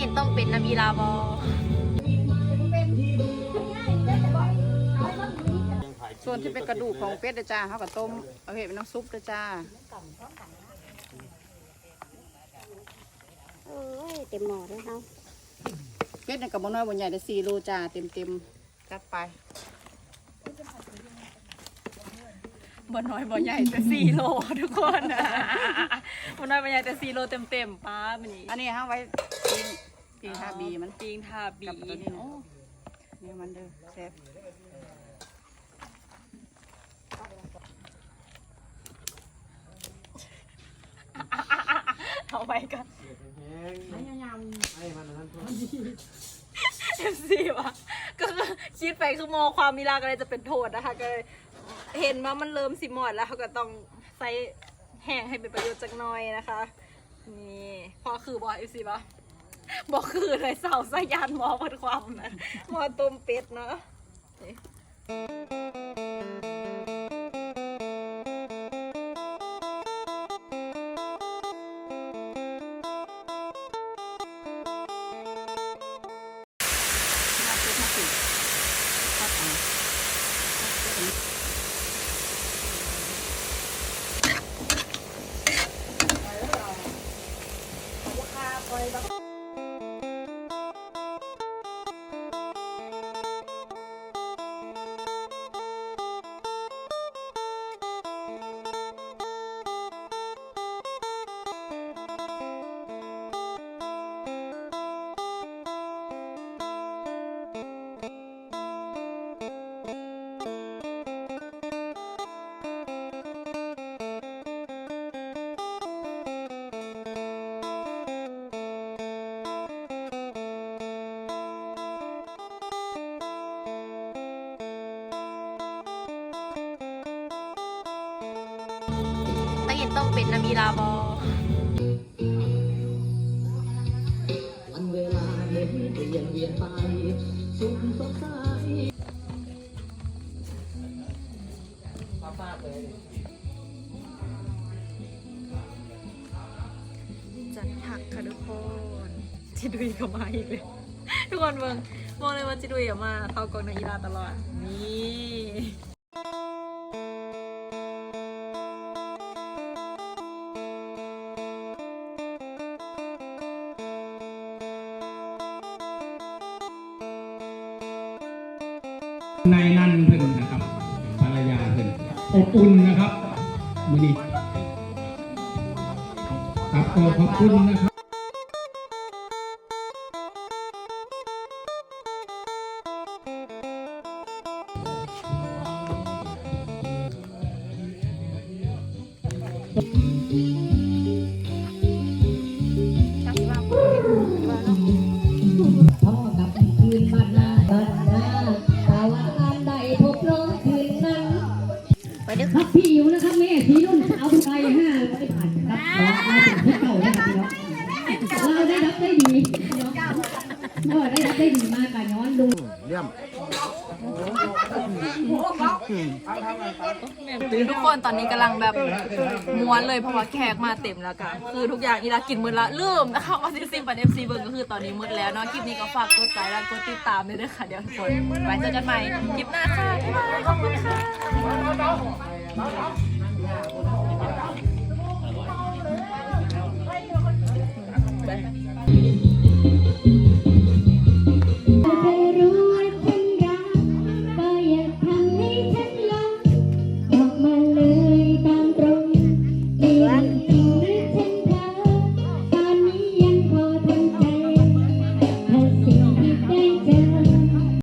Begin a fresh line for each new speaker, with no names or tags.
ยินต้องเป็นนามีลาบอ
ส่วนที่เป็นกระดูกของเป็ดเด้อจ้าเขาก็ต้มเอาเห็ดเป็นน้ำซุปเด้อจ้า
โอ้ยเต็มหม้อเลยเขา
เป็ดเนี่ยกับบ่น้อยบ่ใหญ่แต่สี่โลจ้าเต็มเต็มๆจัดไป
บ่น้อยบ่ใหญ่แต่สี่โลทุกคนบ่น้อยบ่ใหญ่แต่สี่โลเต็มเต็มๆป้ามันนี่
อันนี้ห้าไว้ ปิ้งปิ้งทาบีมัน
ปิงทาบี
กับตัวนี้
โอ้
เนี่ยมันเด้อแซ่บ
เอาไปกันเอฟซีวะก็คือคิดไปคือมองความมีลาก็เลยจะเป็นโทษนะคะก็เลยเห็นว่ามันเริ่มสิหมดแล้วเขาก็ต้องใส่แห้งให้เป็นประโยชน์จักหน่อยนะคะ นี่พอคือบอเอฟซีปะ บอกคือเลยเสาสยานหมอพัดความนะหมอต้มเป็ดเนาะนี่
ห้าเป็ดห้า ต้องเป็นนามีลาบอ
วันเวลาเห็นเปลี่ยนเวียนไปสุขสดใส
จัดผักค่ะทุกคนจิดุยก็มาอีกเลย ทุกคนเบิ่งบอกเลยว่าจิดุยอะมาเข้ากองในกีฬาตลอด นี่
นายนั่นเพิ่นนะครับภรรยาเพิ่นอบอุ่นนะครับมือนี้ครับขอขอบคุณนะครับ
จัก
ไป
ด้อ
ครับพี่อยู่นะครับแม่พี่นุ่นเอาไปห้าร้อยผ่านครับเราถึงที่เก่าได้ครับพี่น้องเราได้รับได้ดีพี่น้อง เออได้รับได้ดีมากกันย้อนดู
ทุกคนตอนนี้กำลังแบบม้วนเลยเพราะว่าแขกมาเต็มแล้วกันคือทุกอย่างอีลากินหมืดละลืมนะคะว่าซิซิมปันเอฟซีเบิร์ก็คือตอนนี้หมืดแล้วเนาะคลิปนี้ก็ฝากกดไลค์และกดติดตามเลยด้วยค่ะเดี๋ยวทุกคนไว้เจอกันใหม่คลิปหน้าค่ะบ๊ายบายขอบคุณค่ะ